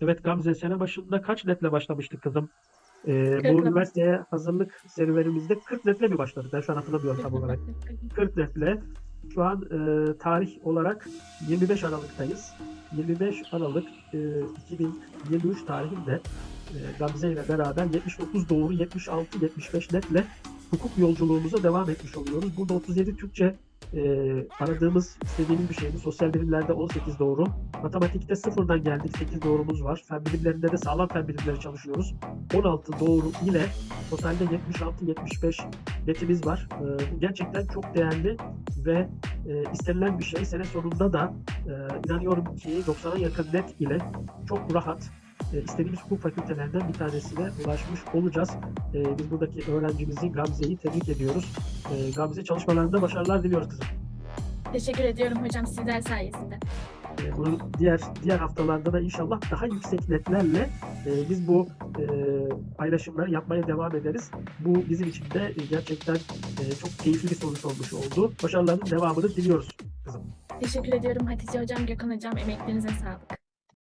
Evet Gamze sene başında kaç netle başlamıştık kızım? Ee, bu üniversiteye hazırlık serüvenimizde 40 netle mi başladık? Ben şu an hatırlamıyorum tam olarak. 40 netle. Şu an e, tarih olarak 25 Aralık'tayız. 25 Aralık e, 2023 tarihinde e, Gamze ile beraber 79 doğru 76-75 netle hukuk yolculuğumuza devam etmiş oluyoruz. Burada 37 Türkçe e, aradığımız istediğimiz bir şeydi. Sosyal bilimlerde 18 doğru. Matematikte sıfırdan geldik 8 doğrumuz var. Fen bilimlerinde de sağlam fen bilimleri çalışıyoruz. 16 doğru ile totalde 76-75 netimiz var. E, gerçekten çok değerli ve e, istenilen bir şey. Sene sonunda da e, inanıyorum ki 90'a yakın net ile çok rahat e, istediğimiz hukuk fakültelerinden bir tanesine ulaşmış olacağız. E, biz buradaki öğrencimizi Gamze'yi tebrik ediyoruz. E, Gamze çalışmalarında başarılar diliyoruz kızım. Teşekkür ediyorum hocam sizler sayesinde. E, bunu diğer diğer haftalarda da inşallah daha yüksek netlerle e, biz bu e, paylaşımları yapmaya devam ederiz. Bu bizim için de e, gerçekten e, çok keyifli bir sonuç olmuş oldu. Başarıların devamını diliyoruz kızım. Teşekkür ediyorum Hatice hocam, Gökhan hocam. Emeklerinize sağlık.